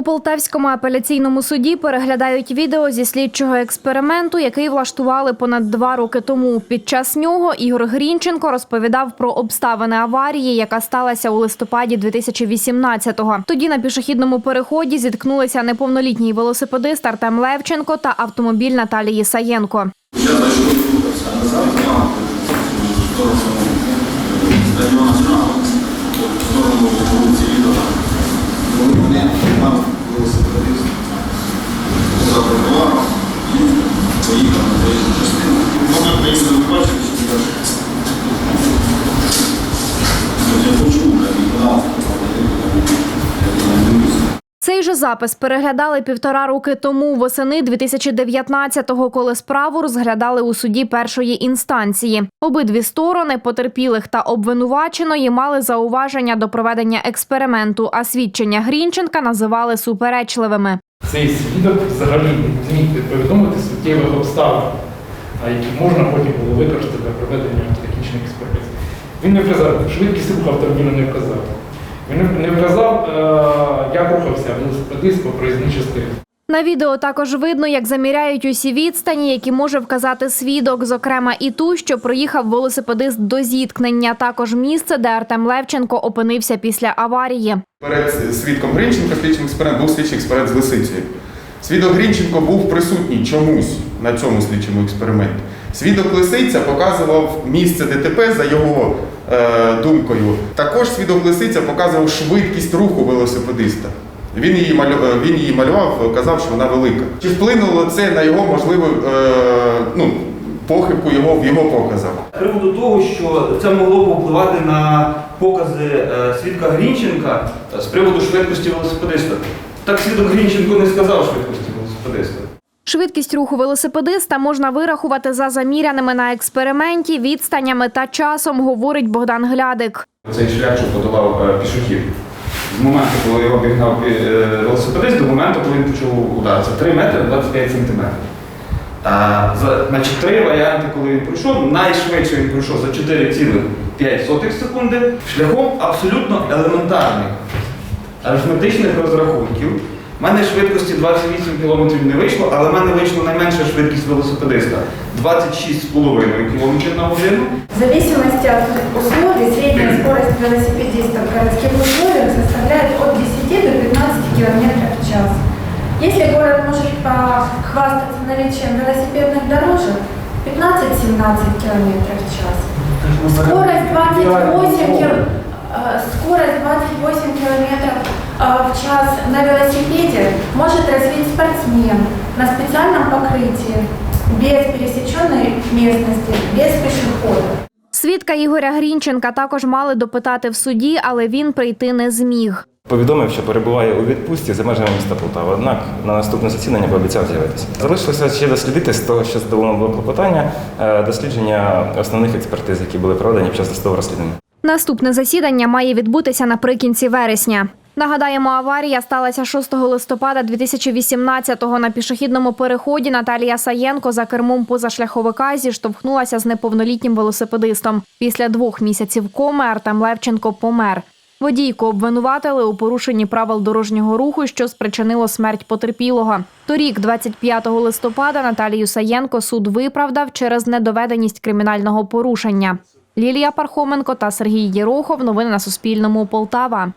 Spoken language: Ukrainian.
У Полтавському апеляційному суді переглядають відео зі слідчого експерименту, який влаштували понад два роки тому. Під час нього Ігор Грінченко розповідав про обставини аварії, яка сталася у листопаді 2018-го. Тоді на пішохідному переході зіткнулися неповнолітній велосипедист Артем Левченко та автомобіль Наталії Саєнко. Я мене мав велосипедист за Цей же запис переглядали півтора роки тому, восени 2019-го, коли справу розглядали у суді першої інстанції. Обидві сторони потерпілих та обвинуваченої мали зауваження до проведення експерименту, а свідчення Грінченка називали суперечливими. Цей свідок взагалі не зміг повідомити суттєвих обставин, які можна потім було використати для проведення технічних експертиз. Він не вказав, швидкість руху автомобіля не вказав. Він не- вказав, е, як рухався велосипедист по проїзній частині. На відео також видно, як заміряють усі відстані, які може вказати свідок, зокрема і ту, що проїхав велосипедист до зіткнення. Також місце, де Артем Левченко опинився після аварії. Перед свідком Гринченка слідчим експеримент був слідчий експеримент з Лисицею. Свідок Гринченко був присутній чомусь на цьому слідчому експерименті. Свідок Лисиця показував місце ДТП за його е, думкою. Також свідок Лисиця показував швидкість руху велосипедиста. Він її, малю, е, він її малював, казав, що вона велика. Чи вплинуло це на його можливу е, ну, похибку його в його показах? Приводу того, що це могло б впливати на покази е, свідка Грінченка е, з приводу швидкості велосипедиста. Так свідок Грінченко не сказав швидкості велосипедиста. Швидкість руху велосипедиста можна вирахувати за заміряними на експерименті відстанями та часом, говорить Богдан Глядик. Цей шлях, що подолав е, пішохід. З моменту, коли його обігнав е, велосипедист, до моменту, коли він почав удар. Це 3 метри 25 сантиметрів. А, за, значить, три варіанти, коли він пройшов. Найшвидше він пройшов за 4,5 секунди шляхом абсолютно елементарних арифметичних розрахунків. У мене швидкості 28 км не вийшло, але в мене вийшла найменша швидкість велосипедиста 26,5 км на годину. В зависимости от условий, средняя скорость велосипедиста в городских условиях составляет от 10 до 15 км в час. Если город может похвастаться наличием велосипедных дорожек, 15-17 км в час. Скорость 28 кил- э, скорость 28 км час на велосипеде может развить спортсмен на специальном покрытии, без пересеченной местности, без пешехода. Свідка Ігоря Грінченка також мали допитати в суді, але він прийти не зміг. Повідомив, що перебуває у відпустці за межами міста Полтава. Однак на наступне засідання пообіцяв з'явитися. Залишилося ще дослідити з того, що задоволено було клопотання, е, дослідження основних експертиз, які були проведені під час досудового розслідування. Наступне засідання має відбутися наприкінці вересня. Нагадаємо, аварія сталася 6 листопада 2018-го на пішохідному переході. Наталія Саєнко за кермом позашляховика зіштовхнулася з неповнолітнім велосипедистом. Після двох місяців коми Артем Левченко помер. Водійку обвинуватили у порушенні правил дорожнього руху, що спричинило смерть потерпілого. Торік, 25 листопада, Наталію Саєнко суд виправдав через недоведеність кримінального порушення. Лілія Пархоменко та Сергій Єрохов. Новини на Суспільному. Полтава.